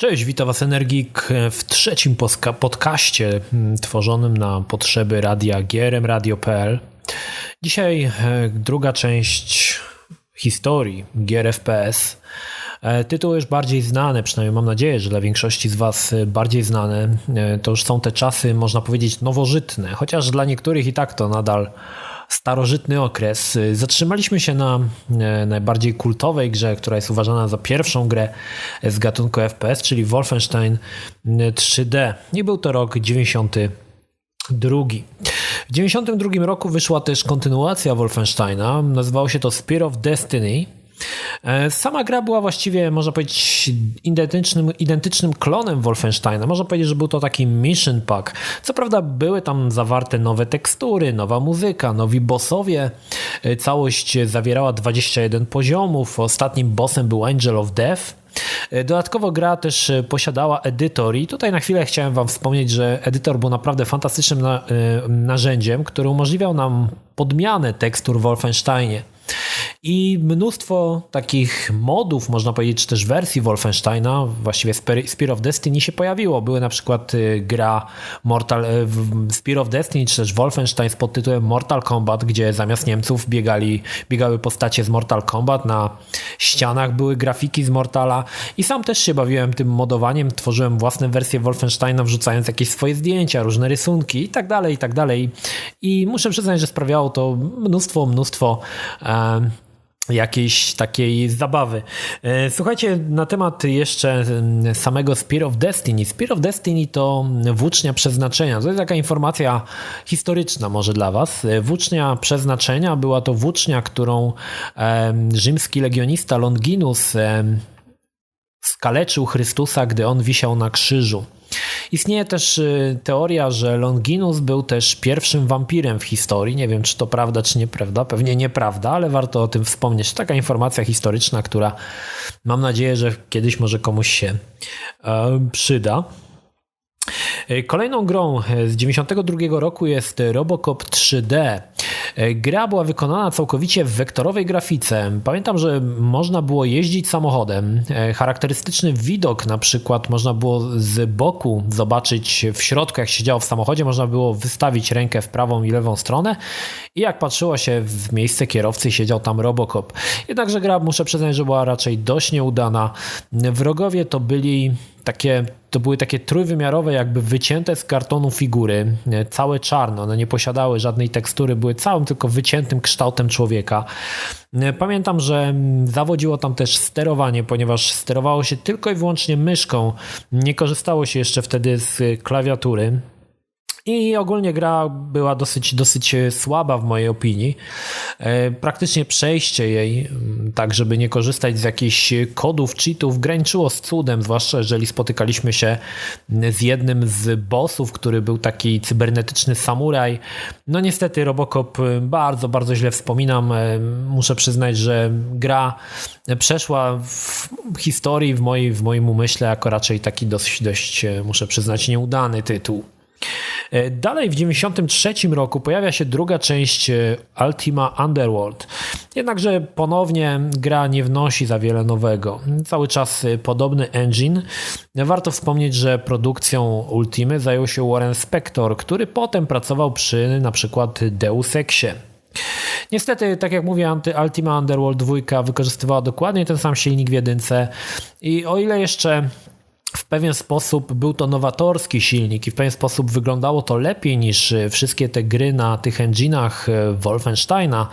Cześć, witam Was Energik w trzecim podcaście mm, tworzonym na potrzeby radia GRM Radio.pl. Dzisiaj e, druga część historii GRFPS. E, tytuł już bardziej znany, przynajmniej mam nadzieję, że dla większości z Was bardziej znane. E, to już są te czasy, można powiedzieć, nowożytne, chociaż dla niektórych i tak to nadal starożytny okres. Zatrzymaliśmy się na e, najbardziej kultowej grze, która jest uważana za pierwszą grę z gatunku FPS, czyli Wolfenstein 3D. I był to rok 92. W 1992 roku wyszła też kontynuacja Wolfensteina. Nazywało się to Spear of Destiny. E, sama gra była właściwie, można powiedzieć, identycznym, identycznym klonem Wolfensteina. Można powiedzieć, że był to taki mission pack. Co prawda były tam zawarte nowe tekstury, nowa muzyka, nowi bossowie. E, całość zawierała 21 poziomów. Ostatnim bossem był Angel of Death. E, dodatkowo gra też posiadała edytor i tutaj na chwilę chciałem Wam wspomnieć, że edytor był naprawdę fantastycznym narzędziem, który umożliwiał nam podmianę tekstur w Wolfensteinie. I mnóstwo takich modów, można powiedzieć, czy też wersji Wolfensteina, właściwie Spear of Destiny się pojawiło. Były na przykład y, gra Mortal, y, Spear of Destiny, czy też Wolfenstein pod tytułem Mortal Kombat, gdzie zamiast Niemców biegali, biegały postacie z Mortal Kombat, na ścianach były grafiki z Mortala i sam też się bawiłem tym modowaniem, tworzyłem własne wersje Wolfensteina, wrzucając jakieś swoje zdjęcia, różne rysunki i tak dalej, i tak dalej. I muszę przyznać, że sprawiało to mnóstwo, mnóstwo e, jakiejś takiej zabawy. E, słuchajcie, na temat jeszcze samego Spear of Destiny. Spear of Destiny to włócznia przeznaczenia. To jest taka informacja historyczna może dla was. E, włócznia przeznaczenia była to włócznia, którą rzymski legionista Longinus skaleczył Chrystusa, gdy on wisiał na krzyżu. Istnieje też y, teoria, że Longinus był też pierwszym wampirem w historii. Nie wiem, czy to prawda, czy nieprawda. Pewnie nieprawda, ale warto o tym wspomnieć. Taka informacja historyczna, która mam nadzieję, że kiedyś może komuś się e, przyda. E, kolejną grą z 1992 roku jest Robocop 3D. E, gra była wykonana całkowicie w wektorowej grafice. Pamiętam, że można było jeździć samochodem. E, charakterystyczny widok, na przykład, można było z boku zobaczyć w środku, jak siedziało w samochodzie, można było wystawić rękę w prawą i lewą stronę i jak patrzyło się w miejsce kierowcy, siedział tam Robocop. Jednakże gra, muszę przyznać, że była raczej dość nieudana. Wrogowie to byli takie, to były takie trójwymiarowe, jakby wycięte z kartonu figury, całe czarno, one nie posiadały żadnej tekstury, były całym tylko wyciętym kształtem człowieka. Pamiętam, że zawodziło tam też sterowanie, ponieważ sterowało się tylko i wyłącznie myszką, nie korzystało się jeszcze wtedy z klawiatury. I ogólnie gra była dosyć, dosyć słaba w mojej opinii. E, praktycznie przejście jej, mm, tak żeby nie korzystać z jakichś kodów, cheatów, graniczyło z cudem, zwłaszcza jeżeli spotykaliśmy się z jednym z bossów, który był taki cybernetyczny samuraj. No niestety Robocop bardzo, bardzo źle wspominam. E, muszę przyznać, że gra przeszła w historii w, mojej, w moim umyśle jako raczej taki dość, dość e, muszę przyznać, nieudany tytuł. E, dalej w 1993 roku pojawia się druga część e, Ultima Underworld. Jednakże ponownie gra nie wnosi za wiele nowego. Cały czas e, podobny engine. Warto wspomnieć, że produkcją Ultimy zajął się Warren Spector, który potem pracował przy na przykład Deus Exie. Niestety, tak jak mówię, Ultima Underworld 2 wykorzystywała dokładnie ten sam silnik w jedynce i o ile jeszcze w pewien sposób był to nowatorski silnik i w pewien sposób wyglądało to lepiej niż e, wszystkie te gry na tych enginach e, Wolfensteina,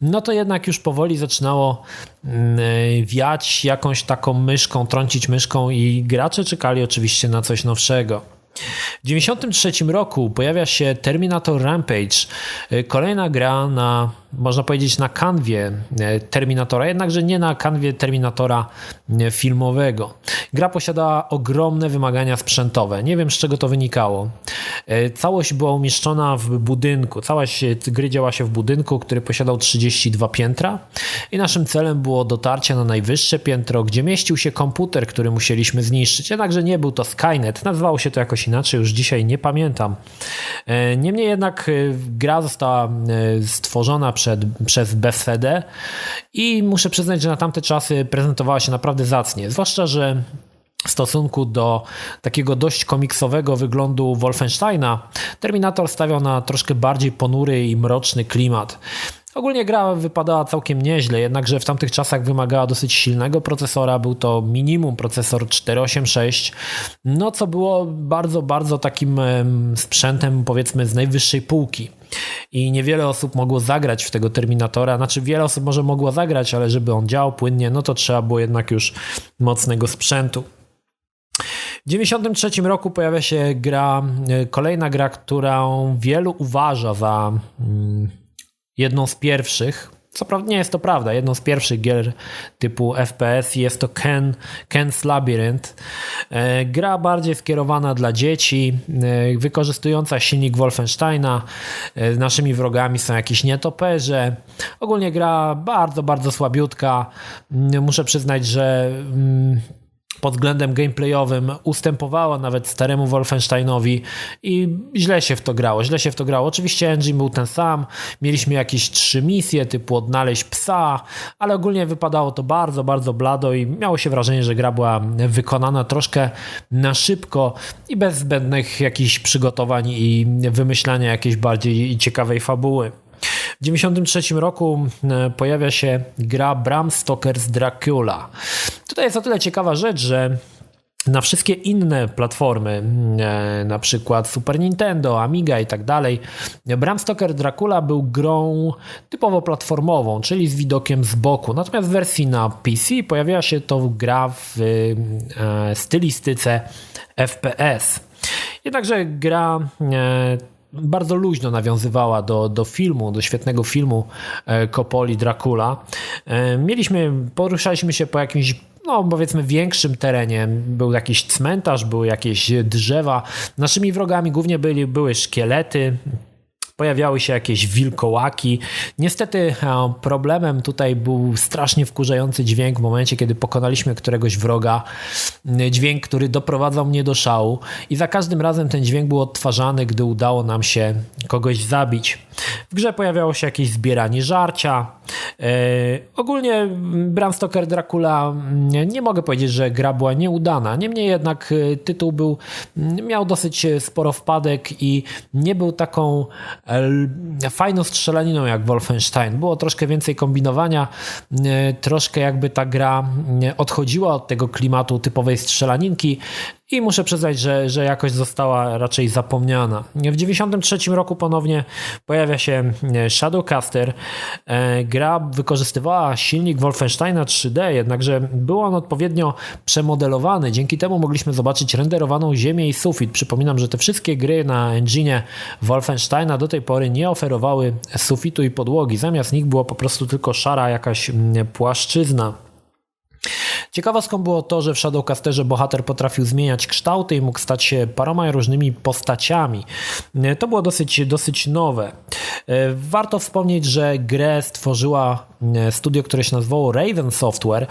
no to jednak już powoli zaczynało mm, e, wiać jakąś taką myszką, trącić myszką i gracze czekali oczywiście na coś nowszego. W 1993 roku pojawia się Terminator Rampage, kolejna gra na można powiedzieć, na kanwie e, Terminatora, jednakże nie na kanwie Terminatora e, filmowego. Gra posiadała ogromne wymagania sprzętowe. Nie wiem, z czego to wynikało. E, całość była umieszczona w budynku. Całość gry działa się w budynku, który posiadał 32 piętra i naszym celem było dotarcie na najwyższe piętro, gdzie mieścił się komputer, który musieliśmy zniszczyć. Jednakże nie był to Skynet. Nazywało się to jakoś inaczej, już dzisiaj nie pamiętam. Niemniej jednak gra została stworzona przed, przez BFD i muszę przyznać, że na tamte czasy prezentowała się naprawdę zacnie. Zwłaszcza, że w stosunku do takiego dość komiksowego wyglądu Wolfensteina, Terminator stawiał na troszkę bardziej ponury i mroczny klimat. Ogólnie gra wypadała całkiem nieźle, jednakże w tamtych czasach wymagała dosyć silnego procesora. Był to minimum procesor 486, no co było bardzo, bardzo takim sprzętem powiedzmy z najwyższej półki. I niewiele osób mogło zagrać w tego Terminatora. Znaczy, wiele osób może mogło zagrać, ale żeby on działał płynnie, no to trzeba było jednak już mocnego sprzętu. W 1993 roku pojawia się gra, e, kolejna gra, którą wielu uważa za mm, jedną z pierwszych. Co prawda nie jest to prawda, jedną z pierwszych gier typu FPS jest to Ken, Ken's Labyrinth. E, gra bardziej skierowana dla dzieci, e, wykorzystująca silnik Wolfensteina. Naszymi wrogami są jakieś nietoperze. Ogólnie gra bardzo, bardzo słabiutka. Muszę przyznać, że mm, pod względem gameplayowym ustępowała nawet staremu Wolfensteinowi i źle się w to grało, źle się w to grało. Oczywiście engine był ten sam, mieliśmy jakieś trzy misje typu odnaleźć psa, ale ogólnie wypadało to bardzo, bardzo blado i miało się wrażenie, że gra była wykonana troszkę na szybko i bez zbędnych jakichś przygotowań i wymyślania jakiejś bardziej ciekawej fabuły. W 1993 roku e, pojawia się gra Bram Stoker's Dracula. Tutaj jest o tyle ciekawa rzecz, że na wszystkie inne platformy, e, na przykład Super Nintendo, Amiga i tak dalej, Bram Stoker Dracula był grą typowo platformową, czyli z widokiem z boku. Natomiast w wersji na PC pojawiła się to gra w e, stylistyce FPS. Jednakże gra bardzo luźno nawiązywała do, do filmu, do świetnego filmu Coppoli Dracula. Mieliśmy, poruszaliśmy się po jakimś no powiedzmy większym terenie. Był jakiś cmentarz, były jakieś drzewa. Naszymi wrogami głównie byli, były szkielety, pojawiały się jakieś wilkołaki. Niestety e, problemem tutaj był strasznie wkurzający dźwięk w momencie, kiedy pokonaliśmy któregoś wroga. Dźwięk, który doprowadzał mnie do szału i za każdym razem ten dźwięk był odtwarzany, gdy udało nam się kogoś zabić. W grze pojawiało się jakieś zbieranie żarcia. E, ogólnie Bram Stoker Dracula nie, nie mogę powiedzieć, że gra była nieudana. Niemniej jednak e, tytuł był, miał dosyć sporo wpadek i nie był taką fajną strzelaniną jak Wolfenstein. Było troszkę więcej kombinowania, e, troszkę jakby ta gra odchodziła od tego klimatu typowej strzelaninki i muszę przyznać, że, że jakoś została raczej zapomniana. W 1993 roku ponownie pojawia się e, Shadowcaster. E, gra wykorzystywała silnik Wolfensteina 3D, jednakże był on odpowiednio przemodelowany. Dzięki temu mogliśmy zobaczyć renderowaną ziemię i sufit. Przypominam, że te wszystkie gry na engine Wolfensteina do tej pory nie oferowały sufitu i podłogi. Zamiast nich było po prostu tylko szara jakaś płaszczyzna. Ciekawostką było to, że w Shadowcasterze bohater potrafił zmieniać kształty i mógł stać się paroma różnymi postaciami. To było dosyć, dosyć nowe. Warto wspomnieć, że grę stworzyła studio, które się nazywało Raven Software,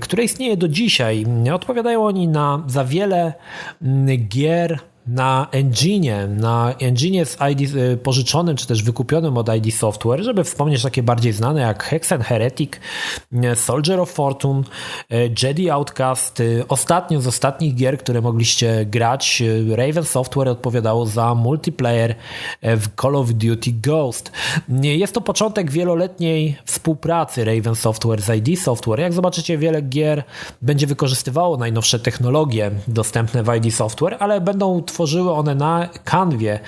które istnieje do dzisiaj. Odpowiadają oni na za wiele gier na engine, na engine z ID y, pożyczonym czy też wykupionym od ID Software, żeby wspomnieć takie bardziej znane jak Hexen Heretic, y, Soldier of Fortune, y, Jedi Outcast. Ostatnio z ostatnich gier, które mogliście grać, Raven Software odpowiadało za multiplayer w Call of Duty Ghost. Jest to początek wieloletniej współpracy Raven Software z ID Software. Jak zobaczycie, wiele gier będzie wykorzystywało najnowsze technologie dostępne w ID Software, ale będą tworzyły one na kanwie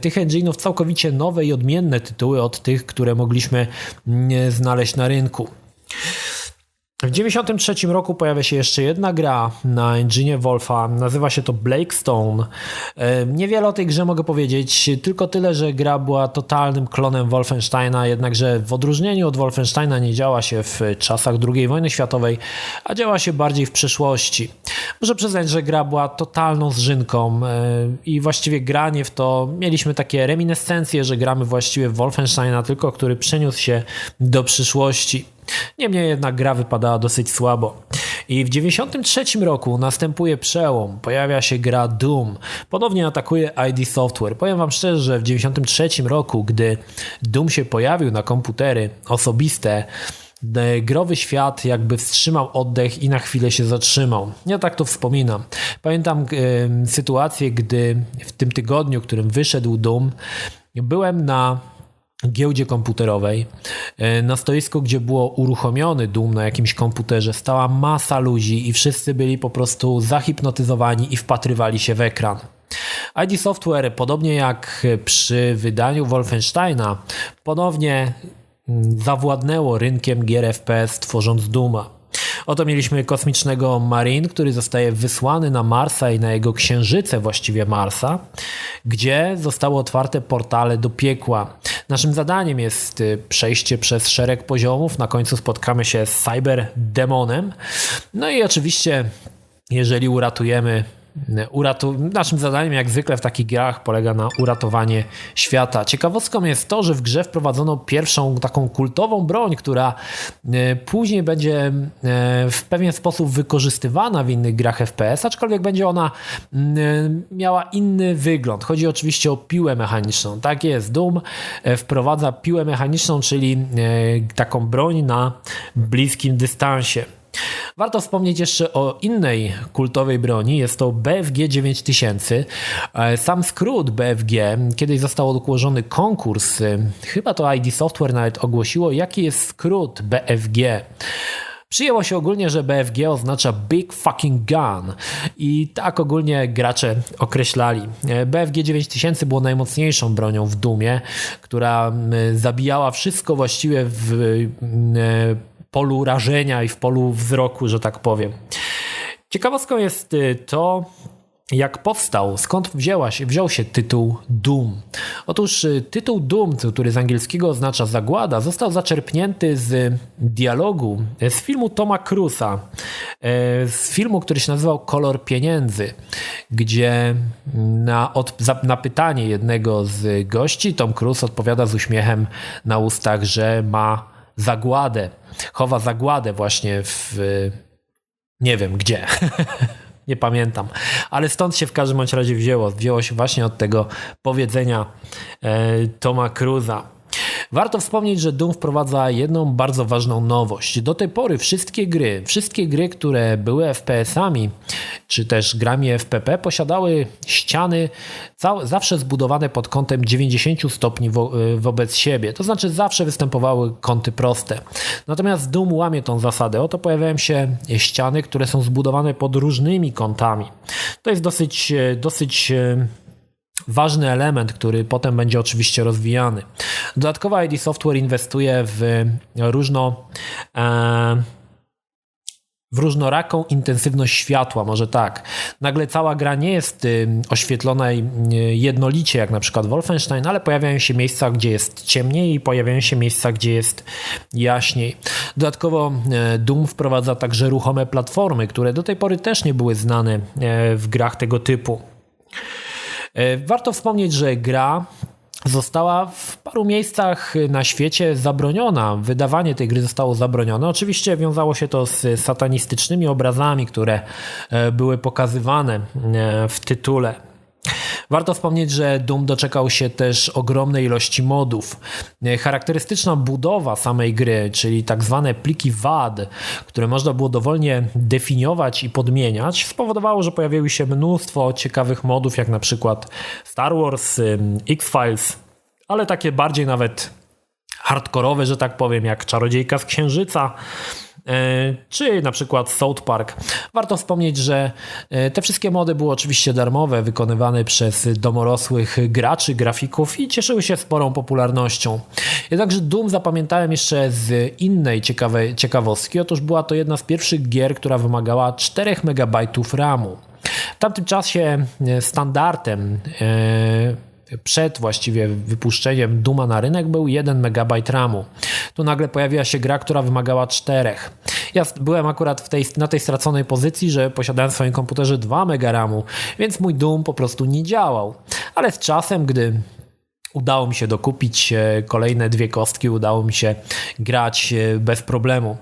tych engine'ów całkowicie nowe i odmienne tytuły od tych, które mogliśmy mm, znaleźć na rynku. W 1993 roku pojawia się jeszcze jedna gra na engine Wolfa, nazywa się to Blakestone. E, niewiele o tej grze mogę powiedzieć, tylko tyle, że gra była totalnym klonem Wolfensteina, jednakże w odróżnieniu od Wolfensteina nie działa się w czasach II wojny światowej, a działa się bardziej w przeszłości. Muszę przyznać, że gra była totalną zżynką e, i właściwie granie w to, mieliśmy takie reminiscencje, że gramy właściwie w Wolfensteina, tylko który przeniósł się do przyszłości. Niemniej jednak gra wypadała dosyć słabo. I w 1993 roku następuje przełom. Pojawia się gra Doom. Ponownie atakuje ID Software. Powiem Wam szczerze, że w 1993 roku, gdy Doom się pojawił na komputery osobiste, growy świat jakby wstrzymał oddech i na chwilę się zatrzymał. Ja tak to wspominam. Pamiętam e, sytuację, gdy w tym tygodniu, w którym wyszedł Doom, byłem na giełdzie komputerowej. E, na stoisku, gdzie było uruchomiony Doom na jakimś komputerze, stała masa ludzi i wszyscy byli po prostu zahipnotyzowani i wpatrywali się w ekran. ID Software, podobnie jak przy wydaniu Wolfensteina, ponownie mm, zawładnęło rynkiem gier FPS tworząc Duma. Oto mieliśmy kosmicznego Marine, który zostaje wysłany na Marsa i na jego księżyce właściwie Marsa, gdzie zostały otwarte portale do piekła. Naszym zadaniem jest y, przejście przez szereg poziomów. Na końcu spotkamy się z Cyber Demonem. No i oczywiście, jeżeli uratujemy Uratu... Naszym zadaniem, jak zwykle w takich grach, polega na uratowaniu świata. Ciekawostką jest to, że w grze wprowadzono pierwszą taką kultową broń, która e, później będzie e, w pewien sposób wykorzystywana w innych grach FPS, aczkolwiek będzie ona e, miała inny wygląd. Chodzi oczywiście o piłę mechaniczną. Tak jest, Doom wprowadza piłę mechaniczną, czyli taką broń na bliskim dystansie. Warto wspomnieć jeszcze o innej kultowej broni, jest to BFG 9000. E, sam skrót BFG, kiedyś został odłożony konkurs, e, chyba to ID Software nawet ogłosiło, jaki jest skrót BFG. Przyjęło się ogólnie, że BFG oznacza Big Fucking Gun i tak ogólnie gracze określali. E, BFG 9000 było najmocniejszą bronią w Dumie, która zabijała wszystko właściwie w polu rażenia i w polu wzroku, że tak powiem. Ciekawostką jest y, to, jak powstał, skąd wzięła się, wziął się tytuł Doom. Otóż y, tytuł Doom, który z angielskiego oznacza zagłada, został zaczerpnięty z dialogu z filmu Toma Cruza, y, z filmu, który się nazywał Kolor Pieniędzy, gdzie na, od, na pytanie jednego z gości Tom Cruise odpowiada z uśmiechem na ustach, że ma zagładę, chowa zagładę właśnie w nie wiem gdzie. nie pamiętam, ale stąd się w każdym bądź razie wzięło. Wzięło się właśnie od tego powiedzenia e, Toma Cruza. Warto wspomnieć, że Doom wprowadza jedną bardzo ważną nowość. Do tej pory wszystkie gry, wszystkie gry, które były FPS-ami, czy też grami FPP, posiadały ściany zawsze zbudowane pod kątem 90 stopni wo y, wobec siebie. To znaczy zawsze występowały kąty proste. Natomiast Doom łamie tą zasadę. Oto pojawiają się ściany, które są zbudowane pod różnymi kątami. To jest dosyć, y, dosyć y, ważny element, który potem będzie oczywiście rozwijany. Dodatkowo ID Software inwestuje w różno e, w różnoraką intensywność światła, może tak. Nagle cała gra nie jest oświetlona jednolicie, jak na przykład Wolfenstein, ale pojawiają się miejsca, gdzie jest ciemniej i pojawiają się miejsca, gdzie jest jaśniej. Dodatkowo e, Doom wprowadza także ruchome platformy, które do tej pory też nie były znane e, w grach tego typu. E, warto wspomnieć, że gra została w paru miejscach na świecie zabroniona. Wydawanie tej gry zostało zabronione. Oczywiście wiązało się to z satanistycznymi obrazami, które e, były pokazywane e, w tytule. Warto wspomnieć, że Doom doczekał się też ogromnej ilości modów. Charakterystyczna budowa samej gry, czyli tak zwane pliki WAD, które można było dowolnie definiować i podmieniać, spowodowało, że pojawiły się mnóstwo ciekawych modów, jak na przykład Star Wars, X-Files, ale takie bardziej nawet hardkorowe, że tak powiem, jak Czarodziejka z Księżyca, E, czy na przykład South Park. Warto wspomnieć, że e, te wszystkie mody były oczywiście darmowe, wykonywane przez domorosłych graczy, grafików i cieszyły się sporą popularnością. Jednakże Doom zapamiętałem jeszcze z innej ciekawej ciekawostki. Otóż była to jedna z pierwszych gier, która wymagała 4 MB RAMu. W tamtym czasie e, standardem przed właściwie wypuszczeniem Duma na rynek był 1 MB RAMu. Nagle pojawiła się gra, która wymagała 4. Ja byłem akurat tej, na tej straconej pozycji, że posiadałem w swoim komputerze 2 MB RAMu, więc mój Doom po prostu nie działał. Ale z czasem, gdy udało mi się dokupić e, kolejne dwie kostki, udało mi się grać e, bez problemu.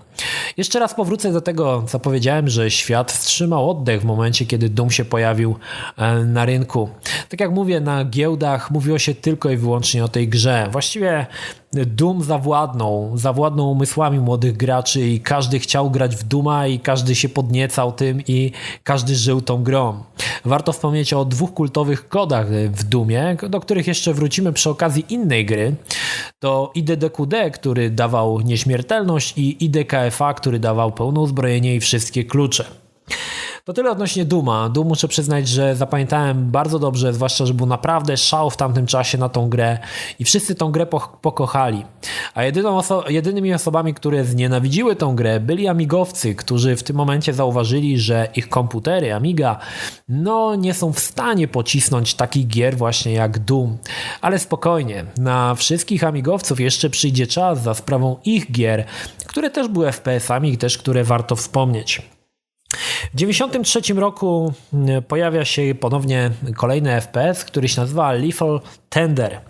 Jeszcze raz powrócę do tego, co powiedziałem, że świat wstrzymał oddech w momencie, kiedy Doom się pojawił e, na rynku. Tak jak mówię, na giełdach mówiło się tylko i wyłącznie o tej grze. Właściwie Doom zawładnął, zawładnął umysłami młodych graczy i każdy chciał grać w Duma i każdy się podniecał tym i każdy żył tą grą. Warto wspomnieć o dwóch kultowych kodach w Dumie, do których jeszcze wrócimy przy okazji innej gry. To IDDQD, który dawał nieśmiertelność i IDKFA, który dawał pełne uzbrojenie i wszystkie klucze. To tyle odnośnie Duma. Doom muszę przyznać, że zapamiętałem bardzo dobrze, zwłaszcza, że był naprawdę szał w tamtym czasie na tą grę i wszyscy tą grę po pokochali. A oso jedynymi osobami, które znienawidziły tą grę byli amigowcy, którzy w tym momencie zauważyli, że ich komputery Amiga no nie są w stanie pocisnąć takich gier właśnie jak Doom. Ale spokojnie, na wszystkich amigowców jeszcze przyjdzie czas za sprawą ich gier, które też były FPS-ami i też które warto wspomnieć. W 1993 roku mm, pojawia się ponownie kolejny FPS, który się nazywa Lethal Tender.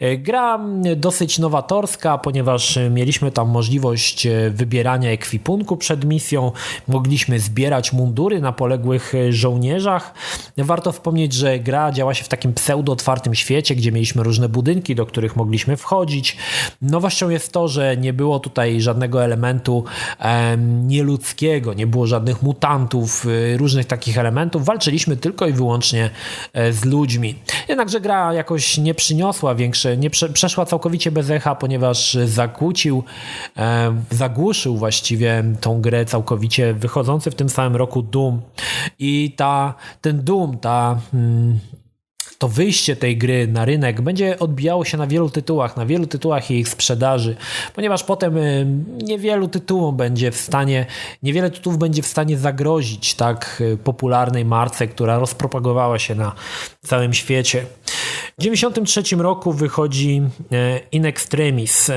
E, gra dosyć nowatorska, ponieważ mieliśmy tam możliwość e, wybierania ekwipunku przed misją, mogliśmy zbierać mundury na poległych e, żołnierzach. Warto wspomnieć, że gra działa się w takim pseudo-otwartym świecie, gdzie mieliśmy różne budynki, do których mogliśmy wchodzić. Nowością jest to, że nie było tutaj żadnego elementu nieludzkiego, nie było żadnych mutantów, różnych takich elementów. Walczyliśmy tylko i wyłącznie z ludźmi. Jednakże gra jakoś nie przyniosła większe, nie prze, przeszła całkowicie bez echa, ponieważ zakłócił, e, zagłuszył właściwie tą grę całkowicie wychodzący w tym samym roku Doom. I ta, ten Doom, ta, mm, to wyjście tej gry na rynek będzie odbijało się na wielu tytułach, na wielu tytułach jej sprzedaży, ponieważ potem niewielu tytułom będzie w stanie, niewiele tytułów będzie w stanie zagrozić tak y, popularnej marce, która rozpropagowała się na całym świecie. W 1993 roku wychodzi y, In Extremis.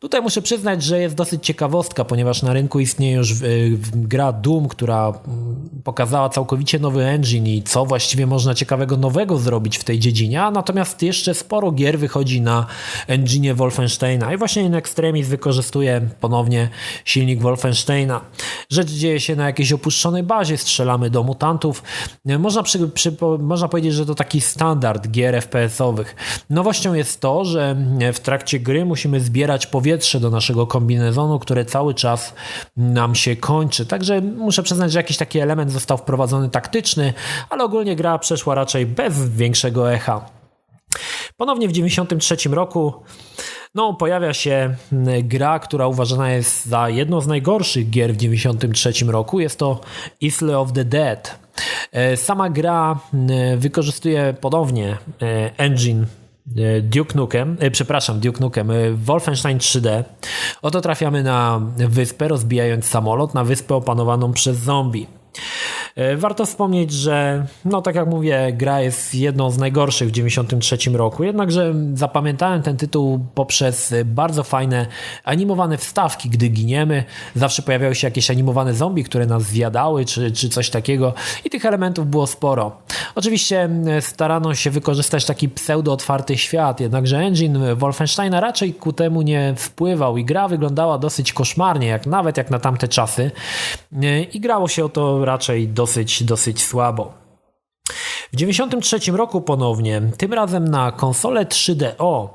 Tutaj muszę przyznać, że jest dosyć ciekawostka, ponieważ na rynku istnieje już gra Doom, która mm, pokazała całkowicie nowy engine i co właściwie można ciekawego nowego zrobić w tej dziedzinie, natomiast jeszcze sporo gier wychodzi na engine Wolfensteina i właśnie In Extremis wykorzystuje ponownie silnik Wolfensteina. Rzecz dzieje się na jakiejś opuszczonej bazie, strzelamy do mutantów. Można, przy, przy, można powiedzieć, że to taki standard gier FPS-owych. Nowością jest to, że w trakcie gry musimy zbierać powietrze powietrze do naszego kombinezonu, które cały czas nam się kończy. Także muszę przyznać, że jakiś taki element został wprowadzony taktyczny, ale ogólnie gra przeszła raczej bez większego echa. Ponownie w 1993 roku no, pojawia się gra, która uważana jest za jedną z najgorszych gier w 1993 roku. Jest to Isle of the Dead. E, sama gra wykorzystuje ponownie e, engine Duke Nukem, e, przepraszam, Duke Nukem, e, Wolfenstein 3D. Oto trafiamy na wyspę, rozbijając samolot, na wyspę opanowaną przez zombie. E, warto wspomnieć, że no tak jak mówię, gra jest jedną z najgorszych w 1993 roku, jednakże zapamiętałem ten tytuł poprzez bardzo fajne animowane wstawki, gdy giniemy. Zawsze pojawiały się jakieś animowane zombie, które nas zjadały, czy, czy coś takiego i tych elementów było sporo. Oczywiście starano się wykorzystać taki pseudo-otwarty świat, jednakże engine Wolfensteina raczej ku temu nie wpływał i gra wyglądała dosyć koszmarnie, jak nawet jak na tamte czasy e, i grało się o to raczej dosyć, dosyć słabo. W 1993 roku ponownie, tym razem na konsolę 3DO,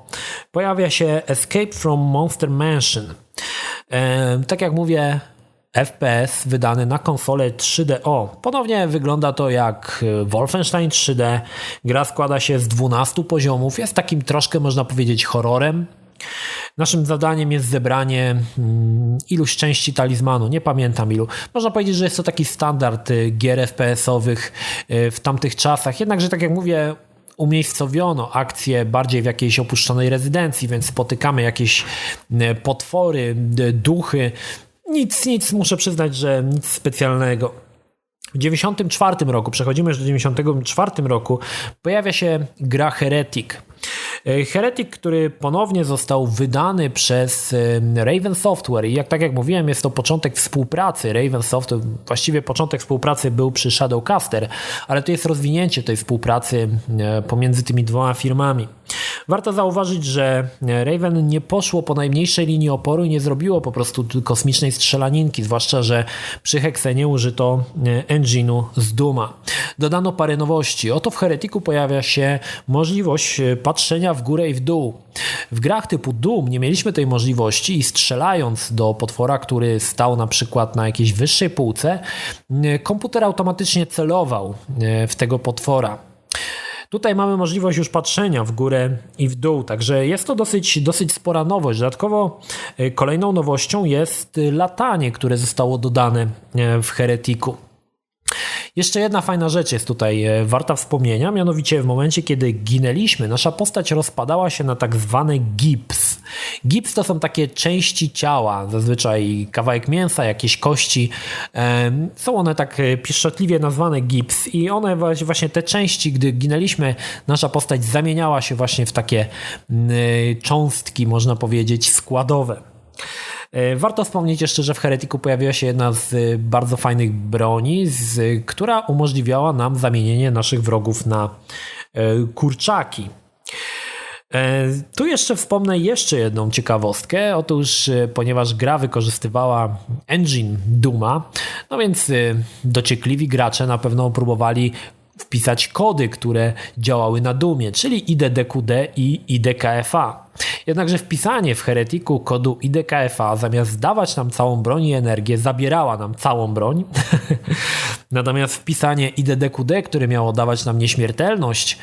pojawia się Escape from Monster Mansion. E, tak jak mówię, FPS wydany na konsolę 3DO. Ponownie wygląda to jak Wolfenstein 3D. Gra składa się z 12 poziomów, jest takim troszkę można powiedzieć horrorem. Naszym zadaniem jest zebranie mm, iluś części talizmanu, nie pamiętam ilu. Można powiedzieć, że jest to taki standard y, gier FPS-owych y, w tamtych czasach, jednakże tak jak mówię, umiejscowiono akcję bardziej w jakiejś opuszczonej rezydencji, więc spotykamy jakieś y, potwory, duchy. Nic, nic, muszę przyznać, że nic specjalnego. W 94 roku, przechodzimy już do 94 roku, pojawia się gra Heretic. Heretic, który ponownie został wydany przez Raven Software i jak tak jak mówiłem, jest to początek współpracy Raven Software, właściwie początek współpracy był przy Shadowcaster, ale to jest rozwinięcie tej współpracy pomiędzy tymi dwoma firmami. Warto zauważyć, że Raven nie poszło po najmniejszej linii oporu i nie zrobiło po prostu kosmicznej strzelaninki, zwłaszcza, że przy Hexenie użyto engine'u z Duma. Dodano parę nowości. Oto w Heretiku pojawia się możliwość patrzenia w górę i w dół. W grach typu Doom nie mieliśmy tej możliwości i strzelając do potwora, który stał na przykład na jakiejś wyższej półce, komputer automatycznie celował w tego potwora. Tutaj mamy możliwość już patrzenia w górę i w dół, także jest to dosyć, dosyć spora nowość. Dodatkowo e, kolejną nowością jest latanie, które zostało dodane e, w Heretiku. Jeszcze jedna fajna rzecz jest tutaj e, warta wspomnienia, mianowicie w momencie, kiedy ginęliśmy, nasza postać rozpadała się na tak zwany gips. Gips to są takie części ciała, zazwyczaj kawałek mięsa, jakieś kości. Są one tak e, pieszczotliwie nazwane gips i one właśnie te części, gdy ginęliśmy, nasza postać zamieniała się właśnie w takie e, cząstki, można powiedzieć, składowe. E, warto wspomnieć jeszcze, że w Heretiku pojawiła się jedna z e, bardzo fajnych broni, z, która umożliwiała nam zamienienie naszych wrogów na e, kurczaki. Tu jeszcze wspomnę jeszcze jedną ciekawostkę. Otóż, ponieważ gra wykorzystywała engine Duma, no więc dociekliwi gracze na pewno próbowali wpisać kody, które działały na Dumie, czyli IDDQD i IDKFA. Jednakże wpisanie w heretiku kodu IDKFA zamiast dawać nam całą broń i energię, zabierała nam całą broń. Natomiast wpisanie IDDQD, które miało dawać nam nieśmiertelność,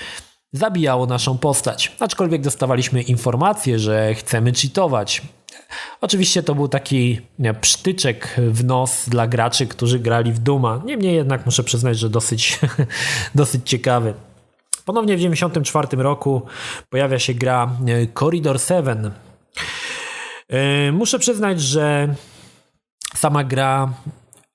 zabijało naszą postać. Aczkolwiek dostawaliśmy informację, że chcemy cheatować. Oczywiście to był taki psztyczek w nos dla graczy, którzy grali w Duma. Niemniej jednak muszę przyznać, że dosyć, dosyć ciekawy. Ponownie w 1994 roku pojawia się gra e, Corridor 7. E, muszę przyznać, że sama gra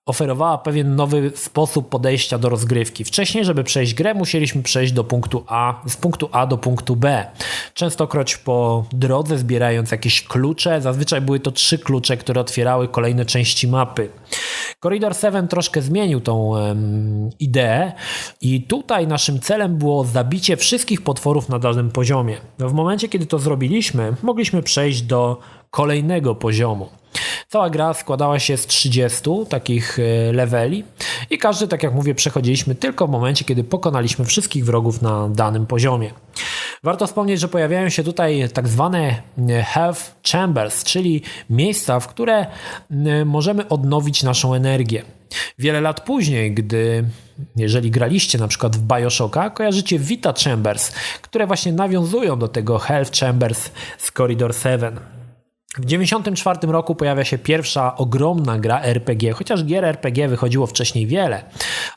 oferowała pewien nowy sposób podejścia do rozgrywki. Wcześniej, żeby przejść grę, musieliśmy przejść do punktu A, z punktu A do punktu B. Częstokroć po drodze zbierając jakieś klucze, zazwyczaj były to trzy klucze, które otwierały kolejne części mapy. Corridor 7 troszkę zmienił tą um, ideę i tutaj naszym celem było zabicie wszystkich potworów na danym poziomie. W momencie, kiedy to zrobiliśmy, mogliśmy przejść do kolejnego poziomu. Cała gra składała się z 30 takich e, leveli i każdy, tak jak mówię, przechodziliśmy tylko w momencie, kiedy pokonaliśmy wszystkich wrogów na danym poziomie. Warto wspomnieć, że pojawiają się tutaj tak zwane e, health chambers, czyli miejsca, w które możemy odnowić naszą energię. Wiele lat później, gdy jeżeli graliście na przykład w Bioshocka, kojarzycie Vita Chambers, które właśnie nawiązują do tego Health Chambers z Corridor 7. W 1994 roku pojawia się pierwsza ogromna gra RPG, chociaż gier RPG wychodziło wcześniej wiele,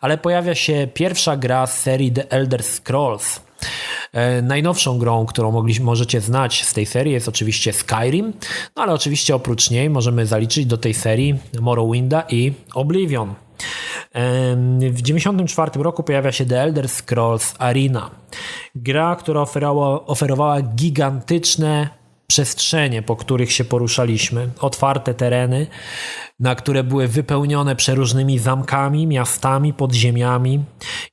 ale pojawia się pierwsza gra z serii The Elder Scrolls. E, najnowszą grą, którą możecie znać z tej serii jest oczywiście Skyrim, no ale oczywiście oprócz niej możemy zaliczyć do tej serii Morrowinda i Oblivion. W 1994 roku pojawia się The Elder Scrolls Arena. Gra, która oferowała, oferowała gigantyczne przestrzenie, po których się poruszaliśmy, otwarte tereny, na które były wypełnione przeróżnymi zamkami, miastami, podziemiami.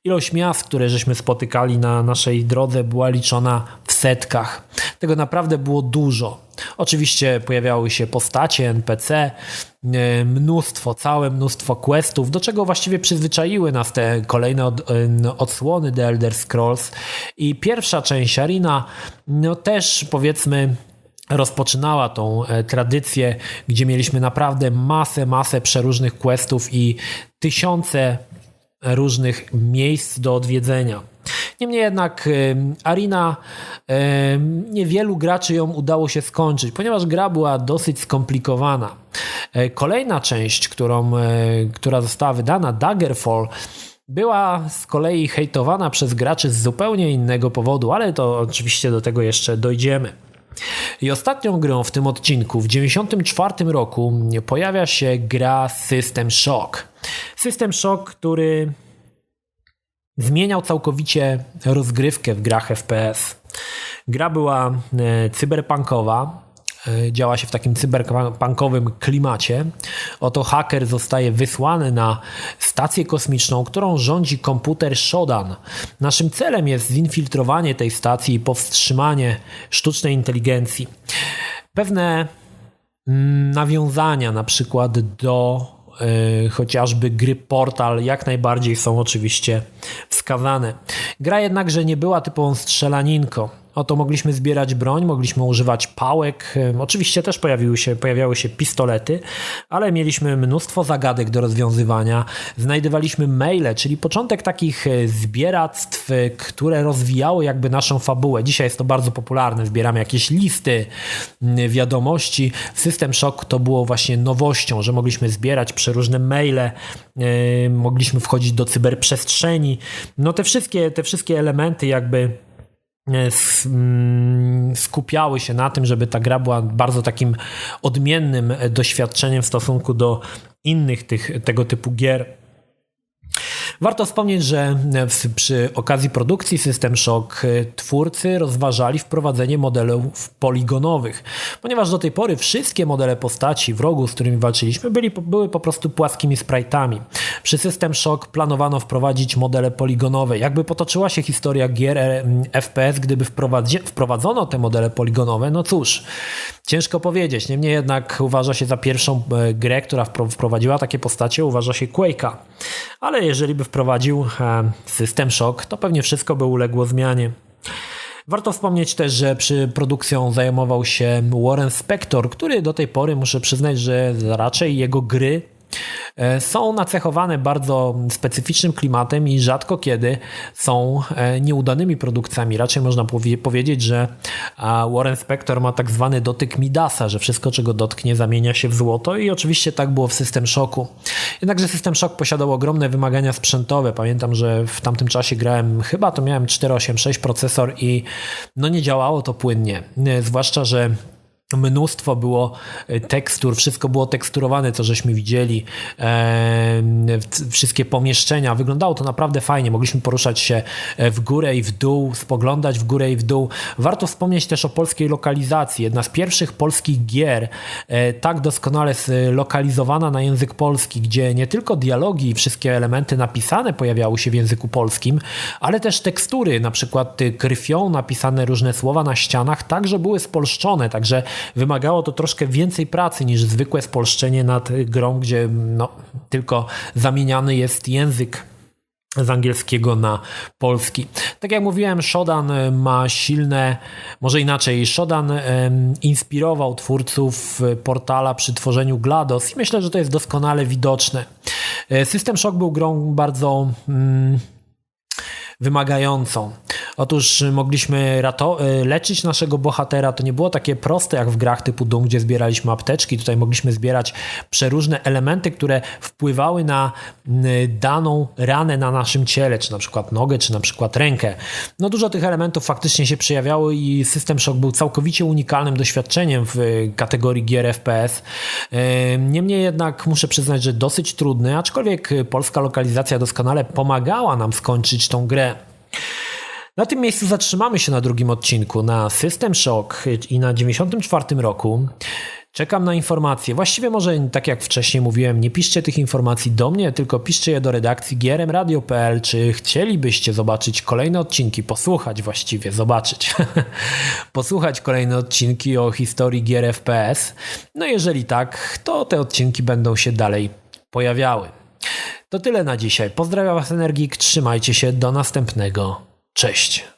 Ilość miast, które żeśmy spotykali na naszej drodze, była liczona w setkach. Tego naprawdę było dużo. Oczywiście pojawiały się postacie, NPC, e, mnóstwo, całe mnóstwo questów, do czego właściwie przyzwyczaiły nas te kolejne od, odsłony The Elder Scrolls. I pierwsza część Arena, no też powiedzmy, rozpoczynała tą e, tradycję, gdzie mieliśmy naprawdę masę, masę przeróżnych questów i tysiące różnych miejsc do odwiedzenia. Niemniej jednak e, Arena, e, niewielu graczy ją udało się skończyć, ponieważ gra była dosyć skomplikowana. Kolejna część, którą, która została wydana, Daggerfall, była z kolei hejtowana przez graczy z zupełnie innego powodu, ale to oczywiście do tego jeszcze dojdziemy. I ostatnią grą w tym odcinku, w 1994 roku, pojawia się gra System Shock. System Shock, który zmieniał całkowicie rozgrywkę w grach FPS. Gra była e, cyberpunkowa, działa się w takim cyberpunkowym klimacie. Oto haker zostaje wysłany na stację kosmiczną, którą rządzi komputer Shodan. Naszym celem jest zinfiltrowanie tej stacji i powstrzymanie sztucznej inteligencji. Pewne mm, nawiązania, na przykład do y, chociażby gry Portal, jak najbardziej są oczywiście wskazane. Gra jednakże nie była typową strzelaninką. Oto mogliśmy zbierać broń, mogliśmy używać pałek. Oczywiście też pojawiły się, pojawiały się pistolety, ale mieliśmy mnóstwo zagadek do rozwiązywania. Znajdowaliśmy maile, czyli początek takich e, zbieractw, e, które rozwijały jakby naszą fabułę. Dzisiaj jest to bardzo popularne. Zbieramy jakieś listy, wiadomości. System Shock to było właśnie nowością, że mogliśmy zbierać przeróżne maile, e, mogliśmy wchodzić do cyberprzestrzeni. No te wszystkie, te wszystkie elementy jakby skupiały się na tym, żeby ta gra była bardzo takim odmiennym e, doświadczeniem w stosunku do innych tych, tego typu gier Warto wspomnieć, że przy okazji produkcji System Shock e, twórcy rozważali wprowadzenie modelów poligonowych, ponieważ do tej pory wszystkie modele postaci wrogów, z którymi walczyliśmy, byli, były po prostu płaskimi sprite'ami. Przy System Shock planowano wprowadzić modele poligonowe. Jakby potoczyła się historia gier e, FPS, gdyby wprowadzono te modele poligonowe, no cóż, ciężko powiedzieć. Niemniej jednak uważa się za pierwszą e, grę, która wprowadziła takie postacie, uważa się Quake'a. Ale jeżeli by wprowadził e, system Shock, to pewnie wszystko by uległo zmianie. Warto wspomnieć też, że przy produkcją zajmował się Warren Spector, który do tej pory muszę przyznać, że raczej jego gry są nacechowane bardzo specyficznym klimatem i rzadko kiedy są e, nieudanymi produkcjami. Raczej można powiedzieć, że Warren Spector ma tak zwany dotyk Midasa, że wszystko, czego dotknie, zamienia się w złoto i oczywiście tak było w System Shocku. Jednakże System Shock posiadał ogromne wymagania sprzętowe. Pamiętam, że w tamtym czasie grałem, chyba to miałem 486 procesor i no nie działało to płynnie. E, zwłaszcza, że mnóstwo było e, tekstur, wszystko było teksturowane, co żeśmy widzieli, e, wszystkie pomieszczenia. Wyglądało to naprawdę fajnie. Mogliśmy poruszać się e, w górę i w dół, spoglądać w górę i w dół. Warto wspomnieć też o polskiej lokalizacji. Jedna z pierwszych polskich gier, tak doskonale zlokalizowana na język polski, gdzie nie tylko dialogi i wszystkie elementy napisane pojawiały się w języku polskim, ale też tekstury, na przykład krwią napisane różne słowa na ścianach, także były spolszczone, także wymagało to troszkę więcej pracy niż zwykłe spolszczenie nad grą, gdzie no, tylko zamieniany jest język z angielskiego na polski. Tak jak mówiłem, Shodan ma silne, może inaczej, Shodan inspirował twórców portala przy tworzeniu GLaDOS i myślę, że to jest doskonale widoczne. E, System Shock był grą bardzo mm, wymagającą. Otóż mogliśmy rato- y, leczyć naszego bohatera. To nie było takie proste jak w grach typu Doom, gdzie zbieraliśmy apteczki. Tutaj mogliśmy zbierać przeróżne elementy, które wpływały na y, daną ranę na naszym ciele, czy na przykład nogę, czy na przykład rękę. No dużo tych elementów faktycznie się przejawiało i System Shock był całkowicie unikalnym doświadczeniem w kategorii gier FPS. Y, niemniej jednak muszę przyznać, że dosyć trudny, aczkolwiek polska lokalizacja doskonale pomagała nam skończyć tą grę. Na tym miejscu zatrzymamy się na drugim odcinku, na System Shock i na 94 roku. Czekam na informacje. Właściwie może tak jak wcześniej mówiłem, nie piszcie tych informacji do mnie, tylko piszcie je do redakcji grmradio.pl, czy chcielibyście zobaczyć kolejne odcinki, posłuchać właściwie, zobaczyć. posłuchać kolejne odcinki o historii gier FPS. No jeżeli tak, to te odcinki będą się dalej pojawiały. To tyle na dzisiaj. Pozdrawiam Was Energik, trzymajcie się, do następnego. Cześć.